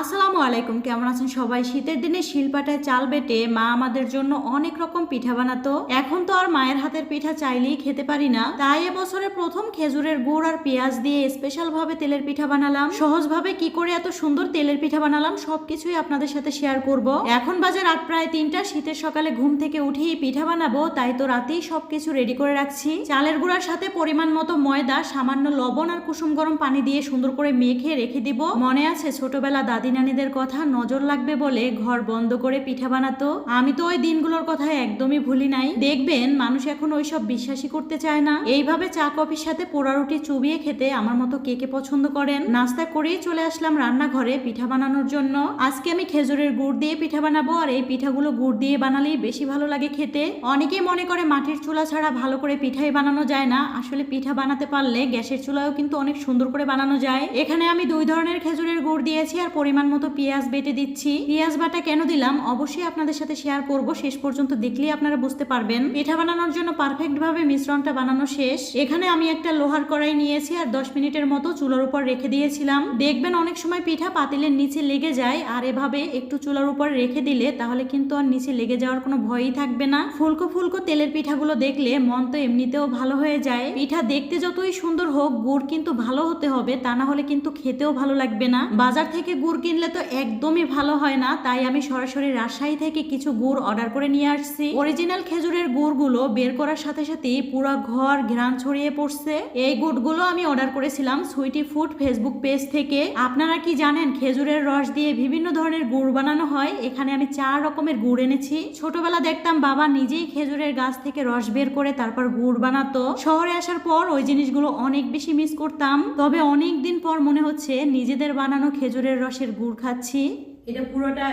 আসসালামু আলাইকুম, কেমন আছেন সবাই? শীতের দিনে শিলপাটায় চাল বেটে মা আমাদের জন্য অনেক রকম পিঠা বানাতো। এখন তো আর মায়ের হাতের পিঠা চাইলেই খেতে পারি না। তাই এবছরে প্রথম খেজুরের গুড় আর পেঁয়াজ দিয়ে স্পেশাল ভাবে তেলের পিঠা বানালাম। সহজভাবে কি করে এত সুন্দর তেলের পিঠা বানালাম, সবকিছুই আপনাদের সাথে শেয়ার করব। এখন বাজে রাত প্রায় তিনটা, শীতের সকালে ঘুম থেকে উঠেই পিঠা বানাবো, তাই তো রাতেই সবকিছু রেডি করে রাখছি। চালের গুঁড়ার সাথে পরিমাণ মতো ময়দা, সামান্য লবণ আর কুসুম গরম পানি দিয়ে সুন্দর করে মেখে রেখে দিব। মনে আছে ছোটবেলা দাদি নানিদের কথা নজর লাগবে বলে ঘর বন্ধ করে পিঠা বানাতো। আমি তো ওই দিনগুলোর কথা একদমই ভুলি নাই। দেখবেন, মানুষ এখন ওইসব বিশ্বাসই করতে চায় না। এইভাবে চা কফির সাথে পোড়া রুটি চুবিয়ে খেতে আমার মতো কে কে পছন্দ করেন? নাস্তা করেই চলে আসলাম রান্নাঘরে পিঠা বানানোর জন্য। আজকে আমি খেজুরের গুড় দিয়ে পিঠা বানাবো আর এই পিঠাগুলো গুড় দিয়ে বানালেই বেশি ভালো লাগে খেতে। অনেকেই মনে করে মাটির চুলা ছাড়া ভালো করে পিঠাই বানানো যায় না। আসলে পিঠা বানাতে পারলে গ্যাসের চুলাও কিন্তু অনেক সুন্দর করে বানানো যায়। এখানে আমি দুই ধরনের খেজুরের গুড় দিয়েছি আর পরিমাণ মতো পেঁয়াজ বেটে দিচ্ছি। পেঁয়াজ বাটা কেন দিলাম? অবশ্যই আপনাদের সাথে শেয়ার করব। শেষ পর্যন্ত দেখলেই আপনারা বুঝতে পারবেন। পিঠা বানানোর জন্য পারফেক্ট ভাবে মিশ্রণটা বানানো শেষ। এখানে আমি একটা লোহার কড়াই নিয়েছি আর দশ মিনিটের মতো চুলার উপর রেখে দিয়েছিলাম। দেখবেন অনেক সময় পিঠা পাতিলের নিচে লেগে যায় আর এভাবে একটু চুলার উপর রেখে দিলে তাহলে কিন্তু আর নিচে লেগে যাওয়ার কোনো ভয়ই থাকবে না। ফুলকো ফুলকো তেলের পিঠাগুলো দেখলে মন তো এমনিতেও ভালো হয়ে যায়। পিঠা দেখতে যতই সুন্দর হোক, গুড় কিন্তু ভালো হতে হবে। তা না হলে কিন্তু খেতেও ভালো লাগবে না। বাজার থেকে গুড় কিনলে তো একদমই ভালো হয় না, তাই আমি সরাসরি রাজশাহী থেকে কিছু গুড় অর্ডার করে নিয়ে আসছি। অরিজিনাল খেজুরের গুড়গুলো বের করার সাথে সাথেই পুরো ঘর ঘ্রাণ ছড়িয়ে পড়ছে। এই গুড়গুলো আমি অর্ডার করেছিলাম সুইটি ফুড ফেসবুক পেজ থেকে। আপনারা কি জানেন খেজুরের রস দিয়ে বিভিন্ন ধরনের গুড় বানানো হয়? এখানে আমি চার রকমের গুড় এনেছি। ছোটবেলা দেখতাম বাবা নিজেই খেজুরের গাছ থেকে রস বের করে তারপর গুড় বানাতো। শহরে আসার পর ওই জিনিসগুলো অনেক বেশি মিস করতাম। তবে অনেক দিন পর মনে হচ্ছে নিজেদের বানানো খেজুরের রসের গুড় খাচ্ছি। এটা পুরোটা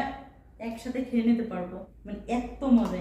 একসাথে খেয়ে নিতে পারব। মানে এত মজা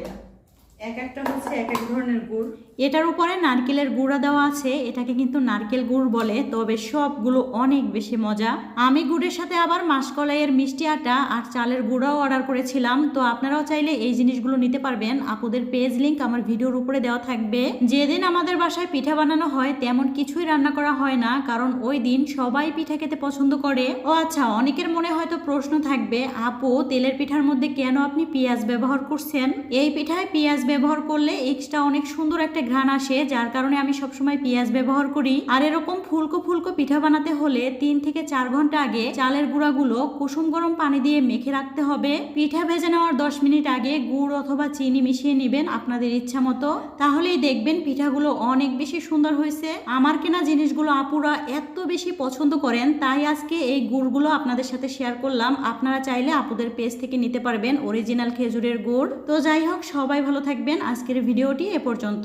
এক একটা হচ্ছে এক এক ধরনের গুড়। এটার উপরে নারকেলের গুঁড়া দেওয়া আছে, এটাকে কিন্তু নারকেল গুড় বলে, তবে সবগুলো অনেক বেশি মজা। আমি গুড়ের সাথে আবার মাসকলাইয়ের মিষ্টি আটা আর চালের গুঁড়াও অর্ডার করেছিলাম, তো আপনারাও চাইলে এই জিনিসগুলো নিতে পারবেন। আপুদের পেজ লিঙ্ক আমার ভিডিওর উপরে দেওয়া থাকবে। যেদিন আমাদের বাসায় পিঠা বানানো হয়, তেমন কিছুই রান্না করা হয় না, কারণ ওই দিন সবাই পিঠা খেতে পছন্দ করে। ও আচ্ছা অনেকের মনে হয়তো প্রশ্ন থাকবে, আপু, তেলের পিঠার মধ্যে কেন আপনি পেঁয়াজ ব্যবহার করছেন? এই পিঠায় পেঁয়াজ ব্যবহার করলে এক্সট্রা অনেক সুন্দর একটা ঘ্রাণ আসে, যার কারণে আমি সবসময় পেঁয়াজ ব্যবহার করি। আর এরকম ফুলকো ফুলকো পিঠা বানাতে হলে তিন থেকে চার ঘণ্টা আগে চালের গুঁড়াগুলো কুসুম গরম পানি দিয়ে মেখে রাখতে হবে। পিঠা ভেজে নেওয়ার দশ মিনিট আগে গুড় অথবা চিনি মিশিয়ে নেবেন আপনাদের ইচ্ছা মতো। তাহলেই দেখবেন পিঠাগুলো অনেক বেশি সুন্দর হয়েছে। আমার কেনা জিনিসগুলো আপুরা এত বেশি পছন্দ করেন, তাই আজকে এই গুড়গুলো আপনাদের সাথে শেয়ার করলাম। আপনারা চাইলে আপুদের পেজ থেকে নিতে পারবেন, অরিজিনাল খেজুরের গুড়। তো যাই হোক, সবাই ভালো থাকবেন। আজকের ভিডিওটি এ পর্যন্ত।